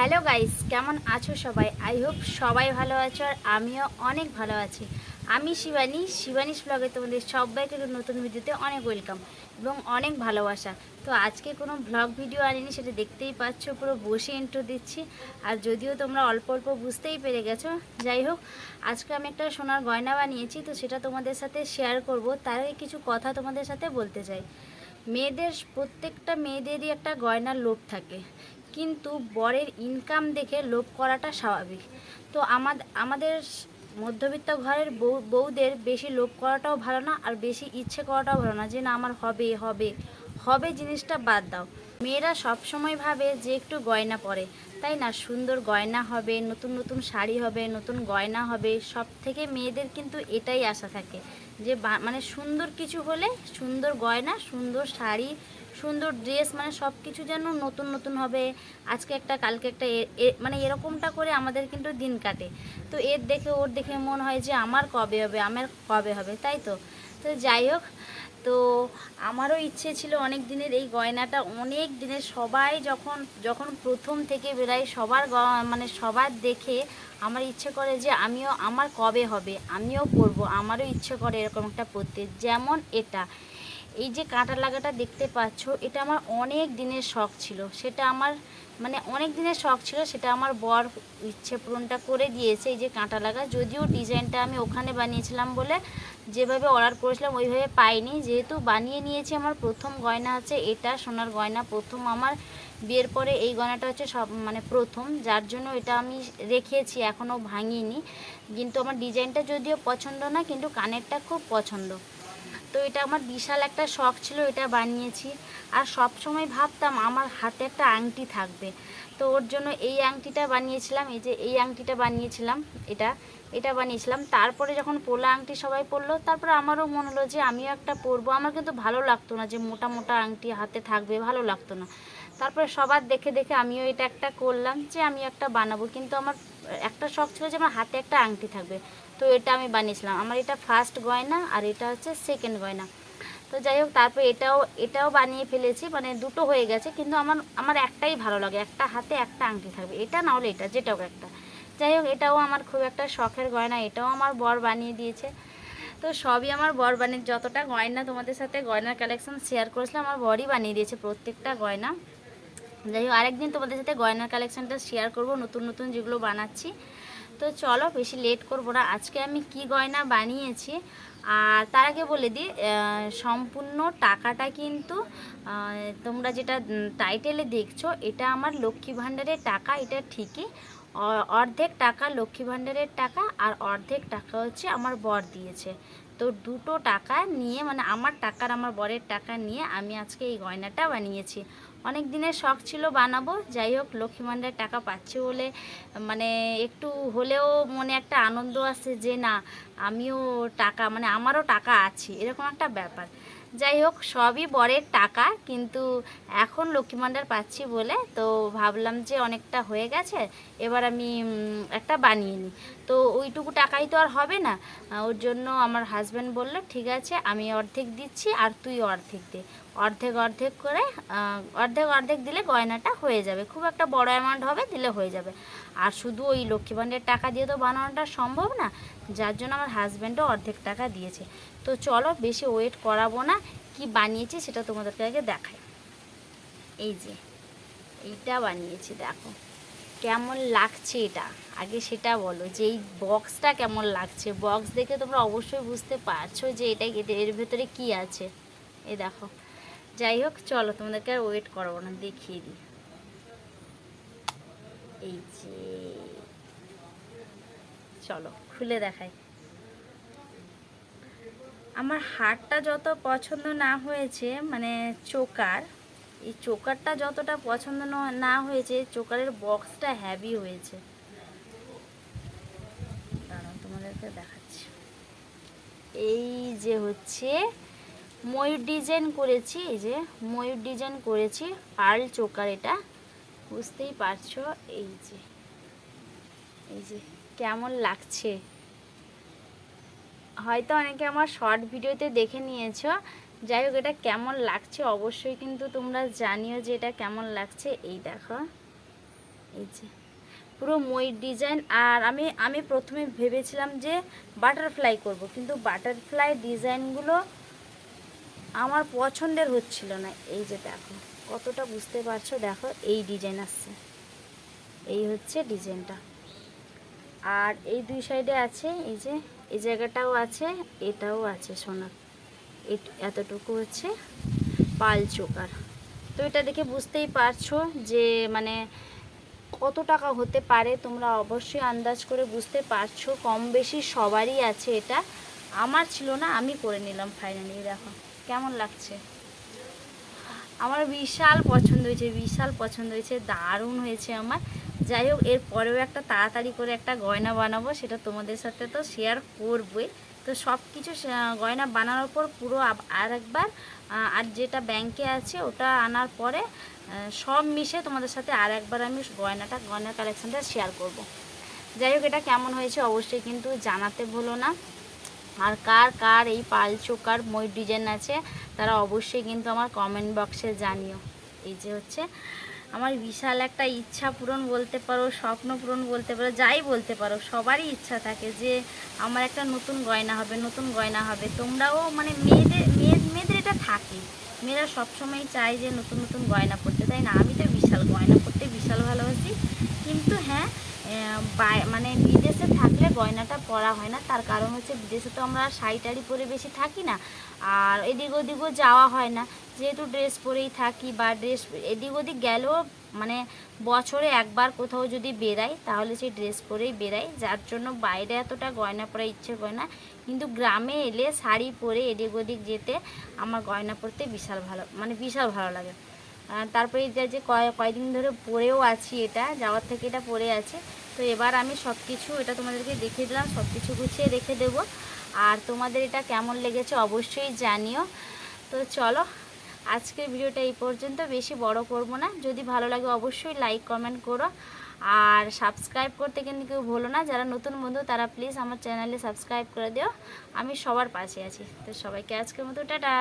Hello guys, কেমন আছো সবাই? আই হোপ সবাই ভালো আছো আর আমিও অনেক ভালো আছি। আমি শিবানী শিবানীস ব্লগে তোমাদের সবাইকে নতুন ভিডিওতে অনেক ওয়েলকাম এবং অনেক ভালোবাসা। তো আজকে কোনো ব্লগ ভিডিও আনিনি, সেটা দেখতেই পাচ্ছ, পুরো বসে ইন্ট্রো দিচ্ছি। আর যদিও তোমরা অল্প অল্প বুঝতেই পেরে গেছো, যাই হোক, আজকে আমি একটা সোনার গয়না বানিয়েছি, তো সেটা তোমাদের সাথে শেয়ার করব। তার কিছু কথা তোমাদের সাথে বলতে চাই। মেয়েদের, প্রত্যেকটা মেয়েদেরই একটা গয়নার লোভ থাকে। কিন্তু বরের ইনকাম দেখে লোভ করাটা স্বাভাবিক। তো আমাদের আমাদের মধ্যবিত্ত ঘরের বউ, বউদের বেশি লোভ করাটাও ভালো না আর বেশি ইচ্ছে করাটাও ভালো না যে না, আমার হবে হবে হবে জিনিসটা বাদ দাও। মেয়েরা সব সময় ভাবে যে একটু গয়না পরে। তাই না? সুন্দর গয়না হবে, নতুন নতুন শাড়ি হবে, নতুন গয়না হবে সব থেকে মেয়েদের কিন্তু এটাই আশা থাকে। যে মানে সুন্দর কিছু হলে সুন্দর গয়না, সুন্দর শাড়ি, সুন্দর ড্রেস মানে সব কিছু যেন নতুন নতুন হবে। আজকে একটা, কালকে একটা মানে এরকমটা করে আমাদের কিন্তু দিন কাটে। তো এর দেখে, ওর দেখে মনে হয় যে আমার কবে হবে, আমার কবে হবে, তাই তো? তো যাই হোক তো আমারও ইচ্ছে ছিল অনেক দিনের এই গয়নাটা, অনেক দিনের সবাই যখন যখন প্রথম থেকে বেরাই সবার মানে সবার দেখে আমার ইচ্ছে করে যে আমিও, আমার কবে হবে, আমিও পরবো, আমারও ইচ্ছে করে এরকম একটা পরতে। যেমন এটা। এই যে কাঁটা লাগাটা দেখতে পাচ্ছ, এটা আমার অনেক দিনের শখ ছিল। সেটা আমার মানে অনেক দিনের শখ ছিল, সেটা আমার বর ইচ্ছে পূরণটা করে দিয়েছে এই যে কাঁটা লাগা। যদিও ডিজাইনটা আমি ওখানে বানিয়েছিলাম বলে যেভাবে অর্ডার করেছিলাম ওইভাবে পাইনি। যেহেতু বানিয়ে নিয়েছি, আমার প্রথম গয়না আছে, এটা সোনার গয়না, প্রথম আমার বিয়ের পরে এই গয়নাটা হচ্ছে সব মানে প্রথম, যার জন্য এটা আমি রেখেছি, এখনও ভাঙিনি। কিন্তু আমার ডিজাইনটা যদিও পছন্দ না, কিন্তু কানেরটা খুব পছন্দ। তো এটা আমার বিশাল একটা শখ ছিল, এটা বানিয়েছি। আর সব সময় ভাবতাম আমার হাতে একটা আংটি থাকবে। তো ওর জন্য এই আংটিটা বানিয়েছিলাম, এই যে এই আংটিটা বানিয়েছিলাম, এটা এটা বানিয়েছিলাম। তারপরে যখন পোলা আংটি সবাই পরলো, তারপরে আমারও মনে হলো যে আমিও একটা পরবো। আমার কিন্তু ভালো লাগতো না যে মোটা মোটা আংটি হাতে থাকবে, ভালো লাগতো না। তারপরে সবার দেখে দেখে আমিও এটা একটা করলাম যে আমি একটা বানাবো। কিন্তু আমার একটা শখ ছিল যে আমার হাতে একটা আংটি থাকবে। তো এটা আমি বানিয়েছিলাম। আমার এটা ফার্স্ট গয়না আর এটা হচ্ছে সেকেন্ড গয়না। তো যাই হোক, তারপর এটাও এটাও বানিয়ে ফেলেছি। মানে দুটো হয়ে গেছে, কিন্তু আমার আমার একটাই ভালো লাগে। একটা হাতে, একটা আংটি থাকবে। এটা না হলে এটা যেটাও একটা। যাই হোক, এটাও আমার খুব একটা শখের গয়না। এটাও আমার বর বানিয়ে দিয়েছে। তো সবই আমার বর বানিয়ে, যতটা গয়না তোমাদের সাথে গয়নার কালেকশন শেয়ার করেছিলাম, আমার বরই বানিয়ে দিয়েছে প্রত্যেকটা গয়না। যাই হোক, আরেকদিন তোমাদের সাথে গয়নার কালেকশানটা শেয়ার করব, নতুন নতুন যেগুলো বানাচ্ছি। তো চলো, বেশি লেট করব না। আজকে আমি কি গয়না বানিয়েছি? আর তার আগে বলে দিই সম্পূর্ণ টাকাটা কিন্তু তোমরা যেটা টাইটেলে দেখছ, এটা আমার লক্ষ্মী ভাণ্ডারের টাকা, এটা ঠিকই। অর্ধেক টাকা লক্ষ্মী ভাণ্ডারের টাকা, আর অর্ধেক টাকা হচ্ছে আমার বর দিয়েছে। তো দুটো টাকা নিয়ে মানে আমার টাকার, আমার বরের টাকা নিয়ে আমি আজকে এই গয়নাটা বানিয়েছি। অনেক দিনের শখ ছিল বানাবো, যাই হোক লক্ষ্মী ভাণ্ডারের টাকা পাচ্ছি বলে মানে একটু হলেও মনে একটা আনন্দ আছে যে না, আমিও টাকা মানে আমারও টাকা আছে, এরকম একটা ব্যাপার। যাই হোক, সবই বরের টাকা, কিন্তু এখন লক্ষ্মী ভাণ্ডার পাচ্ছি বলে, তো ভাবলাম যে অনেকটা হয়ে গেছে, এবার আমি একটা বানিয়ে নিই। তো ওইটুকু টাকাই তো আর হবে না ওর জন্য আমার হাজব্যান্ড বলল, ঠিক আছে, আমি অর্ধেক দিচ্ছি আর তুই অর্ধেক দে। অর্ধেক অর্ধেক করে অর্ধেক অর্ধেক দিলে গয়নাটা হয়ে যাবে। খুব একটা বড় অ্যামাউন্ট হবে, দিলে হয়ে যাবে। আর শুধু ওই লক্ষ্মী ভাণ্ডারের টাকা দিয়ে তো বানানোটা সম্ভব না, যার জন্য আমার হাজব্যান্ডও অর্ধেক টাকা দিয়েছে। তো চলো, বেশি ওয়েট করাবো না, কি বানিয়েছি সেটা তোমাদেরকে আগে দেখাই। এই যে, এইটা বানিয়েছি, দেখো। কেমন লাগছে এটা? আগে সেটা বলো, যে এই বক্সটা কেমন লাগছে? বক্স দেখে তোমরা অবশ্যই বুঝতে পারছ যে এটা এর ভেতরে কি আছে। এ দেখো। যাই হোক, চলো তোমাদেরকে আর ওয়েট করব না, দেখিয়ে দিই। এই যে, চলো, খুলে দেখাই। আমার হারটা যত পছন্দ না হয়েছে মানে চোকার, এই চোকারটা যতটা পছন্দ ন- হয়েছে, চোকারের বক্সটা হ্যাভি হয়েছে। দাঁড়াও, তোমাদেরকে দেখাচ্ছি। এই যে হচ্ছে ময়ূর ডিজাইন করেছি, এই যে ময়ূর ডিজাইন করেছি পার্ল চোকার এটা, বুঝতেই পারছ, এই যে এই যে, কেমন লাগছে। হয়তো অনেকে আমার শর্ট ভিডিওতে দেখে নিয়েছো, যাই হোক, এটা কেমন লাগছে অবশ্যই কিন্তু তোমরা জানিও যে এটা কেমন লাগছে, এই দেখো, এই যে, পুরো ময়ূর ডিজাইন আর আমি আমি প্রথমে ভেবেছিলাম যে বাটারফ্লাই করব, কিন্তু বাটারফ্লাই ডিজাইনগুলো আমার পছন্দের হচ্ছিল না। এই যে দেখো, কতটা বুঝতে পারছ? দেখো, এই ডিজাইন আসছে। এই হচ্ছে ডিজাইনটা আর এই দুই সাইডে আছে, এই যে, এই জায়গাটাও আছে, এটাও আছে সোনার এতটুকু হচ্ছে পাল চোকার। তো এটা দেখে বুঝতেই পারছ যে মানে কত টাকা হতে পারে, তোমরা অবশ্যই আন্দাজ করে বুঝতে পারছ। কম বেশি সবারই আছে এটা। আমার ছিল না, আমি করে নিলাম ফাইনালি দেখো। কেমন লাগছে? আমার বিশাল পছন্দ হয়েছে, বিশাল পছন্দ হয়েছে, দারুণ হয়েছে আমার। যাই হোক, এর পরেও একটা তাড়াতাড়ি করে একটা গয়না বানাবো, সেটা তোমাদের সাথে তো শেয়ার করবই। তো সব কিছু গয়না বানানোর পর পুরো আর একবার আর যেটা ব্যাংকে আছে, ওটা আনার পরে সব মিশে তোমাদের সাথে আর একবার আমি গয়নাটা গয়না কালেকশানটা শেয়ার করব। যাই হোক, এটা কেমন হয়েছে অবশ্যই কিন্তু জানাতে ভুলো না। আর কার কার এই পাল চোকার ময়ূর ডিজাইন আছে, তারা অবশ্যই কিন্তু আমার কমেন্ট বক্সে জানিও। এই যে হচ্ছে, আমার বিশাল একটা ইচ্ছা পূরণ বলতে পারো, স্বপ্ন পূরণ বলতে পারো, যাই বলতে পারো, সবারই ইচ্ছা থাকে যে আমার একটা নতুন গয়না হবে, নতুন গয়না হবে। তোমরাও মানে মেয়েদের, মেয়ে, মেয়েদের এটা থাকে। মেয়েরা সবসময় চায় যে নতুন নতুন গয়না পরতে। তাই না? আমি তো বিশাল গয়না পরতে বিশাল ভালোবাসি। কিন্তু মানে বিদেশে থাকলে গয়নাটা পরা হয় না। তার কারণ হচ্ছে বিদেশে তো আমরা শাড়ি টাড়ি পরে বেশি থাকি না। আর এদিক ওদিকও যাওয়া হয় না। যেহেতু ড্রেস পরেই থাকি বা ড্রেস এদিক ওদিক গেলেও মানে বছরে একবার কোথাও যদি বেরাই তাহলে সেই ড্রেস পরেই বেরাই যার জন্য বাইরে এতটা গয়না পরার ইচ্ছে করে না। কিন্তু গ্রামে এলে শাড়ি পরে এদিক ওদিক যেতে আমার গয়না পরতে বিশাল ভালো মানে বিশাল ভালো লাগে। তারপরে এটা যে কয় কয়দিন ধরে পরেও আছি এটা, যাওয়ার থেকে এটা পরে আছে। তো এবার আমি সব কিছু এটা তোমাদেরকে দেখিয়ে দিলাম সব কিছু গুছিয়ে রেখে দেবো। আর তোমাদের এটা কেমন লেগেছে অবশ্যই জানিও। তো চলো, আজকের ভিডিওটা এই পর্যন্ত, বেশি বড় করব না। যদি ভালো লাগে অবশ্যই লাইক, কমেন্ট করো। আর সাবস্ক্রাইব করতে কিন্তু কেউ ভুলো না, যারা নতুন বন্ধু তারা প্লিজ আমার চ্যানেলে সাবস্ক্রাইব করে দিও। আমি সবার পাশে আছি। তো সবাইকে আজকের মতো, টাটা!